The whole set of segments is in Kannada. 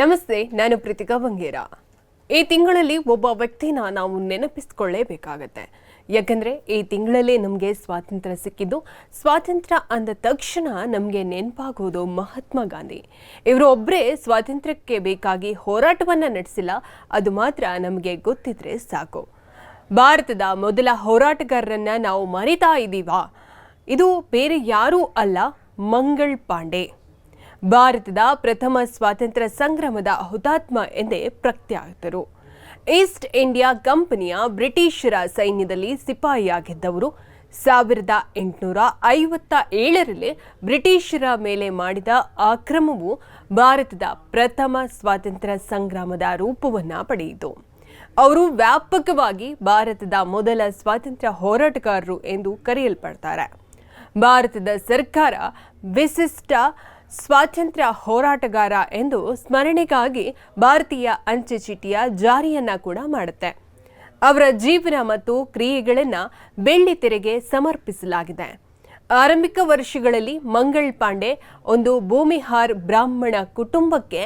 ನಮಸ್ತೆ, ನಾನು ಪ್ರೀತಿಕಾ ಬಂಗೇರ. ಈ ತಿಂಗಳಲ್ಲಿ ಒಬ್ಬ ವ್ಯಕ್ತಿನ ನಾವು ನೆನಪಿಸ್ಕೊಳ್ಳೇಬೇಕಾಗತ್ತೆ. ಯಾಕಂದ್ರೆ ಈ ತಿಂಗಳಲ್ಲೇ ನಮಗೆ ಸ್ವಾತಂತ್ರ್ಯ ಸಿಕ್ಕಿದ್ದು, ಸ್ವಾತಂತ್ರ್ಯ ಅಂದ ತಕ್ಷಣ ನಮಗೆ ನೆನಪಾಗೋದು ಮಹಾತ್ಮ ಗಾಂಧಿ. ಇವರು ಒಬ್ಬರೇ ಸ್ವಾತಂತ್ರ್ಯಕ್ಕೆ ಬೇಕಾಗಿ ಹೋರಾಟವನ್ನು ನಡೆಸಿಲ್ಲ, ಅದು ಮಾತ್ರ ನಮಗೆ ಗೊತ್ತಿದ್ರೆ ಸಾಕು. ಭಾರತದ ಮೊದಲ ಹೋರಾಟಗಾರರನ್ನ ನಾವು ಮರಿತಾ ಇದ್ದೀವಾ ಇದು ಬೇರೆ ಯಾರೂ ಅಲ್ಲ, ಮಂಗಳ್ ಪಾಂಡೆ. ಭಾರತದ ಪ್ರಥಮ ಸ್ವಾತಂತ್ರ್ಯ ಸಂಗ್ರಾಮದ ಹುತಾತ್ಮ ಎಂದೇ ಪ್ರಖ್ಯಾತರು. ಈಸ್ಟ್ ಇಂಡಿಯಾ ಕಂಪನಿಯ ಬ್ರಿಟಿಷರ ಸೈನ್ಯದಲ್ಲಿ ಸಿಪಾಯಿಯಾಗಿದ್ದವರು. ಸಾವಿರದ ಎಂಟುನೂರ ಐವತ್ತ ಏಳರಲ್ಲಿ ಬ್ರಿಟಿಷರ ಮೇಲೆ ಮಾಡಿದ ಆಕ್ರಮವು ಭಾರತದ ಪ್ರಥಮ ಸ್ವಾತಂತ್ರ್ಯ ಸಂಗ್ರಾಮದ ರೂಪವನ್ನು ಪಡೆಯಿತು. ಅವರು ವ್ಯಾಪಕವಾಗಿ ಭಾರತದ ಮೊದಲ ಸ್ವಾತಂತ್ರ್ಯ ಹೋರಾಟಗಾರರು ಎಂದು ಕರೆಯಲ್ಪಡ್ತಾರೆ. ಭಾರತದ ಸರ್ಕಾರ ವಿಶಿಷ್ಟ ಸ್ವಾತಂತ್ರ್ಯ ಹೋರಾಟಗಾರ ಎಂದು ಸ್ಮರಣೆಗಾಗಿ ಭಾರತೀಯ ಅಂಚೆ ಚೀಟಿಯ ಜಾರಿಯನ್ನ ಕೂಡ ಮಾಡುತ್ತೆ. ಅವರ ಜೀವನ ಮತ್ತು ಕ್ರಿಯೆಗಳನ್ನು ಬೆಳ್ಳಿ ತೆರೆಗೆ ಸಮರ್ಪಿಸಲಾಗಿದೆ. ಆರಂಭಿಕ ವರ್ಷಗಳಲ್ಲಿ ಮಂಗಳ್ ಪಾಂಡೆ ಒಂದು ಭೂಮಿಹಾರ್ ಬ್ರಾಹ್ಮಣ ಕುಟುಂಬಕ್ಕೆ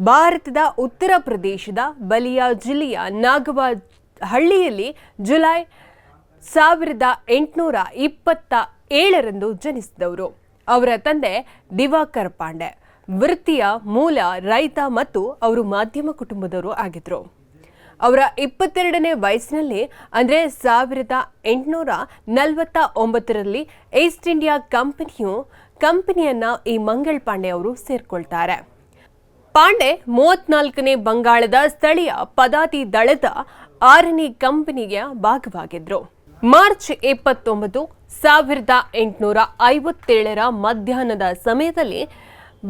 ಭಾರತದ ಉತ್ತರ ಪ್ರದೇಶದ ಬಲಿಯಾ ಜಿಲ್ಲೆಯ ನಾಗವಾ ಹಳ್ಳಿಯಲ್ಲಿ ಜುಲೈ ಸಾವಿರದ ಎಂಟುನೂರ ಇಪ್ಪತ್ತ ಏಳರಂದು ಜನಿಸಿದವರು. ಅವರ ತಂದೆ ದಿವಾಕರ್ ಪಾಂಡೆ. ವೃತ್ತಿಯ ಮೂಲ ರೈತ ಮತ್ತು ಅವರು ಮಾಧ್ಯಮ ಕುಟುಂಬದವರು ಆಗಿದ್ರು. ಅವರ ಇಪ್ಪತ್ತೆರಡನೇ ವಯಸ್ಸಿನಲ್ಲಿ ಅಂದರೆ ಸಾವಿರದ ಎಂಟುನೂರ ನಲವತ್ತ ಒಂಬತ್ತರಲ್ಲಿ ಈಸ್ಟ್ ಇಂಡಿಯಾ ಕಂಪನಿಯು ಕಂಪನಿಯನ್ನು ಈ ಮಂಗಳ್ ಪಾಂಡೆ ಅವರು ಸೇರಿಕೊಳ್ತಾರೆ. ಪಾಂಡೆ ಮೂವತ್ನಾಲ್ಕನೇ ಬಂಗಾಳದ ಸ್ಥಳೀಯ ಪದಾತಿ ದಳದ ಆರನೇ ಕಂಪನಿಯ ಭಾಗವಾಗಿದ್ರು. ಮಾರ್ಚ್ ಇಪ್ಪತ್ತೊಂಬತ್ತು ಸಾವಿರದ ಎಂಟುನೂರ ಐವತ್ತೇಳರ ಮಧ್ಯಾಹ್ನದ ಸಮಯದಲ್ಲಿ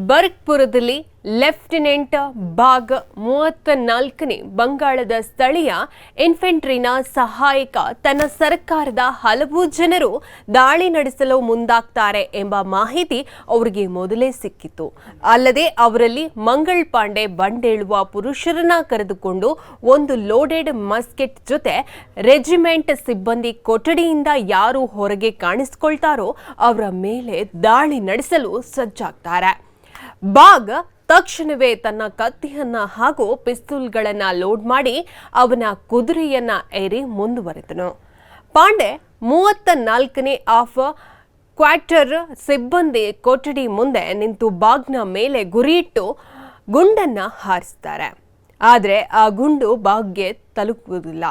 ಬರ್ಗ್ಪುರದಲ್ಲಿ ಲೆಫ್ಟಿನೆಂಟ್ ಬಾಗ್ ಮೂವತ್ತ ನಾಲ್ಕನೇ ಬಂಗಾಳದ ಸ್ಥಳೀಯ ಇನ್ಫೆಂಟ್ರಿನ ಸಹಾಯಕ, ತನ್ನ ಸರ್ಕಾರದ ಹಲವು ಜನರು ದಾಳಿ ನಡೆಸಲು ಮುಂದಾಗ್ತಾರೆ ಎಂಬ ಮಾಹಿತಿ ಅವರಿಗೆ ಮೊದಲೇ ಸಿಕ್ಕಿತ್ತು. ಅಲ್ಲದೆ ಅವರಲ್ಲಿ ಮಂಗಳ್ ಪಾಂಡೆ ಬಂಡೇಳುವ ಪುರುಷರನ್ನ ಕರೆದುಕೊಂಡು ಒಂದು ಲೋಡೆಡ್ ಮಸ್ಕೆಟ್ ಜೊತೆ ರೆಜಿಮೆಂಟ್ ಸಿಬ್ಬಂದಿ ಕೊಠಡಿಯಿಂದ ಯಾರು ಹೊರಗೆ ಕಾಣಿಸ್ಕೊಳ್ತಾರೋ ಅವರ ಮೇಲೆ ದಾಳಿ ನಡೆಸಲು ಸಜ್ಜಾಗ್ತಾರೆ. ಬಾಗ್ ತಕ್ಷಣವೇ ತನ್ನ ಕತ್ತಿಯನ್ನ ಹಾಗೂ ಪಿಸ್ತೂಲ್ಗಳನ್ನ ಲೋಡ್ ಮಾಡಿ ಅವನ ಕುದುರೆಯನ್ನ ಏರಿ ಮುಂದುವರೆದನು. ಪಾಂಡೆ ಮೂವತ್ತ ನಾಲ್ಕನೇ ಆಫ್ ಕ್ವಾರ್ಟರ್ ಸಿಬ್ಬಂದಿ ಕೊಠಡಿ ಮುಂದೆ ನಿಂತು ಬಾಗ್ನ ಮೇಲೆ ಗುರಿಯಿಟ್ಟು ಗುಂಡನ್ನ ಹಾರಿಸ್ತಾರೆ. ಆದರೆ ಆ ಗುಂಡು ಬಾಗ್ಗೆ ತಲುಪುವುದಿಲ್ಲ.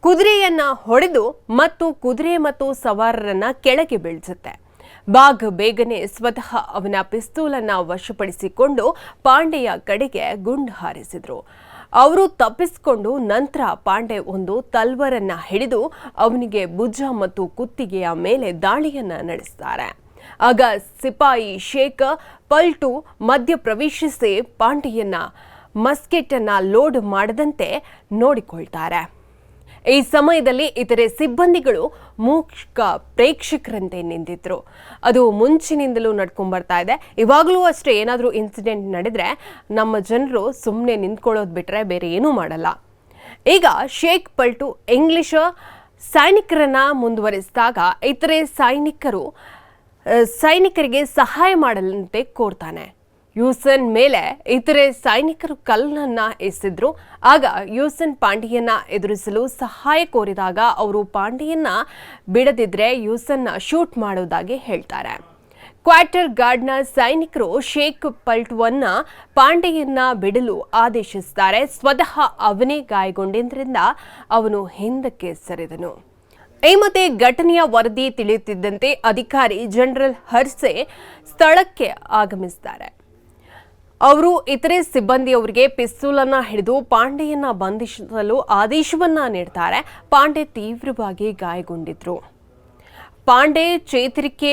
ಕುದುರೆಯನ್ನ ಹೊಡೆದು ಮತ್ತು ಕುದುರೆ ಮತ್ತು ಸವಾರರನ್ನ ಕೆಳಗೆ ಬೀಳಿಸುತ್ತೆ. ಬಾಘ್ ಬೇಗನೆ ಸ್ವತಃ ಅವನ ಪಿಸ್ತೂಲನ್ನು ವಶಪಡಿಸಿಕೊಂಡು ಪಾಂಡೆಯ ಕಡೆಗೆ ಗುಂಡು ಹಾರಿಸಿದರು. ಅವರು ತಪ್ಪಿಸಿಕೊಂಡು ನಂತರ ಪಾಂಡೆ ಒಂದು ತಲ್ವರನ್ನ ಹಿಡಿದು ಅವನಿಗೆ ಭುಜ ಮತ್ತು ಕುತ್ತಿಗೆಯ ಮೇಲೆ ದಾಳಿಯನ್ನ ನಡೆಸ್ತಾರೆ. ಆಗ ಸಿಪಾಯಿ ಶೇಖ ಪಲ್ಟು ಮಧ್ಯ ಪ್ರವೇಶಿಸಿ ಪಾಂಡೆಯನ್ನ ಮಸ್ಕೆಟನ್ನು ಲೋಡ್ ಮಾಡದಂತೆ ನೋಡಿಕೊಳ್ತಾರೆ. ಈ ಸಮಯದಲ್ಲಿ ಇತರೆ ಸಿಬ್ಬಂದಿಗಳು ಮೂಕ ಪ್ರೇಕ್ಷಕರಂತೆ ನಿಂತಿದ್ರು. ಅದು ಮುಂಚಿನಿಂದಲೂ ನಡ್ಕೊಂಡು ಬರ್ತಾ ಇದೆ. ಇವಾಗಲೂ ಅಷ್ಟೇ ಏನಾದರೂ ಇನ್ಸಿಡೆಂಟ್ ನಡೆದರೆ ನಮ್ಮ ಜನರು ಸುಮ್ಮನೆ ನಿಂತ್ಕೊಳ್ಳೋದು ಬಿಟ್ರೆ ಬೇರೆ ಏನೂ ಮಾಡಲ್ಲ. ಈಗ ಶೇಖ್ ಪಲ್ಟು ಇಂಗ್ಲಿಷ್ ಸೈನಿಕರನ್ನ ಮುಂದುವರಿಸಿದಾಗ ಇತರೆ ಸೈನಿಕರು, ಸೈನಿಕರಿಗೆ ಸಹಾಯ ಮಾಡಲಂತೆ ಕೋರ್ತಾನೆ. ಯೂಸನ್ ಮೇಲೆ ಇತರೆ ಸೈನಿಕರು ಕಲ್ಲನ್ನ ಎಸೆದ್ರು. ಆಗ ಯೂಸನ್ ಪಾಂಡಿಯನ್ನ ಎದುರಿಸಲು ಸಹಾಯ ಕೋರಿದಾಗ ಅವರು ಪಾಂಡಿಯನ್ನ ಬಿಡದಿದ್ರೆ ಯೂಸನ್ನ ಶೂಟ್ ಮಾಡೋದಾಗಿ ಹೇಳ್ತಾರೆ. ಕ್ವಾರ್ಟರ್ ಗಾರ್ಡ್ನ ಸೈನಿಕರು ಶೇಖ್ ಪಲ್ಟ್ವನ್ನ ಪಾಂಡೆಯನ್ನ ಬಿಡಲು ಆದೇಶಿಸುತ್ತಾರೆ ಸ್ವತಃ ಅವನೇ ಗಾಯಗೊಂಡಿದ್ದರಿಂದ ಅವನು ಹಿಂದಕ್ಕೆ ಸರಿದನು. ಈ ಮಧ್ಯೆ ಘಟನೆಯ ವರದಿ ತಿಳಿಯುತ್ತಿದ್ದಂತೆ ಅಧಿಕಾರಿ ಜನರಲ್ ಹರ್ಸೆ ಸ್ಥಳಕ್ಕೆ ಆಗಮಿಸ್ತಾರೆ. ಅವರು ಇತರೆ ಸಿಬ್ಬಂದಿಯವರಿಗೆ ಪಿಸ್ತೂಲನ್ನ ಹಿಡಿದು ಪಾಂಡೆಯನ್ನ ಬಂಧಿಸಲು ಆದೇಶವನ್ನ ನೀಡ್ತಾರೆ. ಪಾಂಡೆ ತೀವ್ರವಾಗಿ ಗಾಯಗೊಂಡಿದ್ರು. ಪಾಂಡೆ ಚೇತರಿಕೆ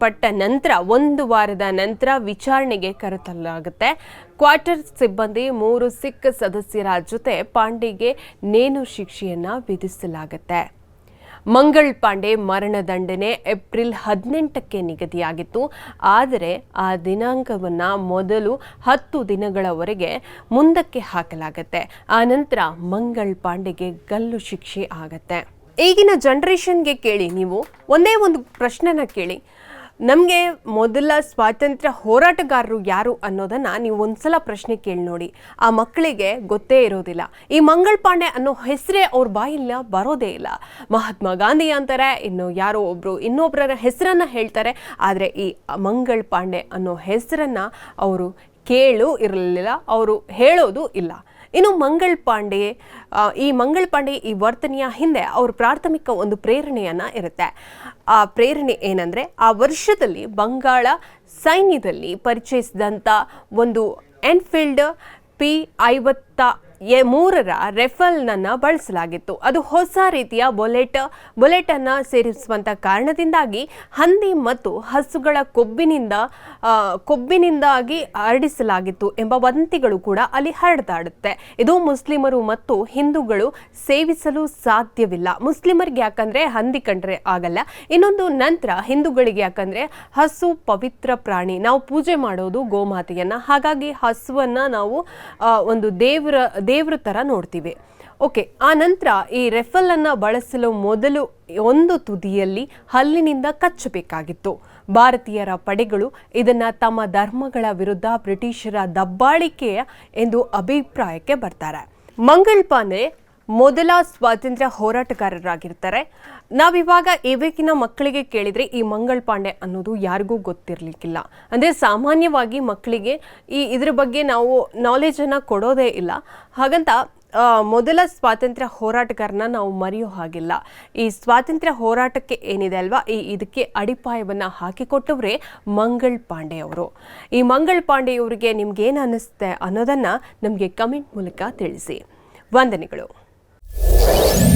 ಪಟ್ಟ ನಂತರ ಒಂದು ವಾರದ ನಂತರ ವಿಚಾರಣೆಗೆ ಕರೆತಲಾಗುತ್ತೆ ಕ್ವಾರ್ಟರ್ ಸಿಬ್ಬಂದಿ ಮೂರು ಸಿಖ್ ಸದಸ್ಯರ ಜೊತೆ ಪಾಂಡೆಗೆ ನೇಣು ಶಿಕ್ಷೆಯನ್ನ ವಿಧಿಸಲಾಗುತ್ತೆ. ಮಂಗಳ್ ಪಾಂಡೆ ಮರಣದಂಡನೆ ಏಪ್ರಿಲ್ ಹದಿನೆಂಟಕ್ಕೆ ನಿಗದಿಯಾಗಿತ್ತು. ಆದರೆ ಆ ದಿನಾಂಕವನ್ನು ಮೊದಲು ಹತ್ತು ದಿನಗಳವರೆಗೆ ಮುಂದಕ್ಕೆ ಹಾಕಲಾಗತ್ತೆ. ಆ ನಂತರ ಮಂಗಳ್ ಪಾಂಡೆಗೆ ಗಲ್ಲು ಶಿಕ್ಷೆ ಆಗತ್ತೆ. ಈಗಿನ ಜನ್ರೇಷನ್ಗೆ ಕೇಳಿ ನೀವು ಒಂದೇ ಒಂದು ಪ್ರಶ್ನೆನ ಕೇಳಿ. ನಮಗೆ ಮೊದಲ ಸ್ವಾತಂತ್ರ್ಯ ಹೋರಾಟಗಾರರು ಯಾರು ಅನ್ನೋದನ್ನು ನೀವು ಒಂದ್ಸಲ ಪ್ರಶ್ನೆ ಕೇಳಿ ನೋಡಿ. ಆ ಮಕ್ಕಳಿಗೆ ಗೊತ್ತೇ ಇರೋದಿಲ್ಲ. ಈ ಮಂಗಳ್ ಪಾಂಡೆ ಅನ್ನೋ ಹೆಸರೇ ಅವ್ರ ಬಾಯಿಲ್ಲ ಬರೋದೇ ಇಲ್ಲ. ಮಹಾತ್ಮ ಗಾಂಧಿ ಅಂತಾರೆ, ಇನ್ನು ಯಾರೋ ಒಬ್ಬರು ಇನ್ನೊಬ್ಬರ ಹೆಸರನ್ನು ಹೇಳ್ತಾರೆ. ಆದರೆ ಈ ಮಂಗಳ್ ಪಾಂಡೆ ಅನ್ನೋ ಹೆಸರನ್ನು ಅವರು ಕೇಳು ಇರಲಿಲ್ಲ, ಅವರು ಹೇಳೋದು ಇಲ್ಲ. ಇನ್ನು ಮಂಗಳ್ ಪಾಂಡೆ ಈ ಮಂಗಳ್ ಪಾಂಡೆ ಈ ವರ್ತನೆಯ ಹಿಂದೆ ಅವ್ರ ಪ್ರಾಥಮಿಕ ಒಂದು ಪ್ರೇರಣೆಯನ್ನ ಇರುತ್ತೆ. ಆ ಪ್ರೇರಣೆ ಏನಂದ್ರೆ ಆ ವರ್ಷದಲ್ಲಿ ಬಂಗಾಳ ಸೈನ್ಯದಲ್ಲಿ ಪರಿಚಯಿಸಿದಂಥ ಒಂದು ಎನ್ಫೀಲ್ಡ್ ಪಿ ಐವತ್ತ ಎ- ಮೂರರ ರೆಫಲ್ನನ್ನು ಬಳಸಲಾಗಿತ್ತು. ಅದು ಹೊಸ ರೀತಿಯ ಬುಲೆಟ್, ಬುಲೆಟನ್ನು ಸೇರಿಸುವಂಥ ಕಾರಣದಿಂದಾಗಿ ಹಂದಿ ಮತ್ತು ಹಸುಗಳ ಕೊಬ್ಬಿನಿಂದ ಕೊಬ್ಬಿನಿಂದಾಗಿ ಹರಡಿಸಲಾಗಿತ್ತು ಎಂಬ ವದಂತಿಗಳು ಕೂಡ ಅಲ್ಲಿ ಹರಡ್ತಾಡುತ್ತೆ ಇದು ಮುಸ್ಲಿಮರು ಮತ್ತು ಹಿಂದೂಗಳು ಸೇವಿಸಲು ಸಾಧ್ಯವಿಲ್ಲ. ಮುಸ್ಲಿಮರಿಗೆ ಯಾಕಂದ್ರೆ ಹಂದಿ ಕಂಡ್ರೆ ಆಗಲ್ಲ. ಇನ್ನೊಂದು ನಂತರ ಹಿಂದೂಗಳಿಗೆ ಯಾಕಂದ್ರೆ ಹಸು ಪವಿತ್ರ ಪ್ರಾಣಿ. ನಾವು ಪೂಜೆ ಮಾಡೋದು ಗೋಮಾತೆಯನ್ನ. ಹಾಗಾಗಿ ಹಸುವನ್ನ ನಾವು ಒಂದು ದೇವರ ದೇವ್ರ ಥರ ನೋಡ್ತೀವಿ. ಓಕೆ ಆ ನಂತರ ಈ ರೆಫಲನ್ನು ಬಳಸಲು ಮೊದಲು ಒಂದು ತುದಿಯಲ್ಲಿ ಹಲ್ಲಿನಿಂದ ಕಚ್ಚಬೇಕಾಗಿತ್ತು. ಭಾರತೀಯರ ಪಡೆಗಳು ಇದನ್ನು ತಮ್ಮ ಧರ್ಮಗಳ ವಿರುದ್ಧ ಬ್ರಿಟಿಷರ ದಬ್ಬಾಳಿಕೆ ಎಂದು ಅಭಿಪ್ರಾಯಕ್ಕೆ ಬರ್ತಾರೆ. ಮಂಗಳ್ ಪಾಂಡೆ ಮೊದಲ ಸ್ವಾತಂತ್ರ್ಯ ಹೋರಾಟಗಾರರಾಗಿರ್ತಾರೆ. ನಾವಿವಾಗ ಇವಾಗಿನ ಮಕ್ಕಳಿಗೆ ಕೇಳಿದ್ರೆ ಈ ಮಂಗಳ್ ಪಾಂಡೆ ಅನ್ನೋದು ಯಾರಿಗೂ ಗೊತ್ತಿರಲಿಕ್ಕಿಲ್ಲ. ಅಂದರೆ ಸಾಮಾನ್ಯವಾಗಿ ಮಕ್ಕಳಿಗೆ ಈ ಇದ್ರ ಬಗ್ಗೆ ನಾವು ನಾಲೆಜನ್ನು ಕೊಡೋದೇ ಇಲ್ಲ. ಹಾಗಂತ ಮೊದಲ ಸ್ವಾತಂತ್ರ್ಯ ಹೋರಾಟಗಾರನ ನಾವು ಮರೆಯೋ ಹಾಗಿಲ್ಲ. ಈ ಸ್ವಾತಂತ್ರ್ಯ ಹೋರಾಟಕ್ಕೆ ಏನಿದೆ ಅಲ್ವಾ? ಈ ಇದಕ್ಕೆ ಅಡಿಪಾಯವನ್ನು ಹಾಕಿಕೊಟ್ಟವರೇ ಮಂಗಳ್ ಪಾಂಡೆ ಅವರು. ಈ ಮಂಗಳ್ ಪಾಂಡೆಯವರಿಗೆ ನಿಮ್ಗೇನು ಅನ್ನಿಸುತ್ತೆ ಅನ್ನೋದನ್ನು ನಮಗೆ ಕಮೆಂಟ್ ಮೂಲಕ ತಿಳಿಸಿ. ವಂದನೆಗಳು. Thank you.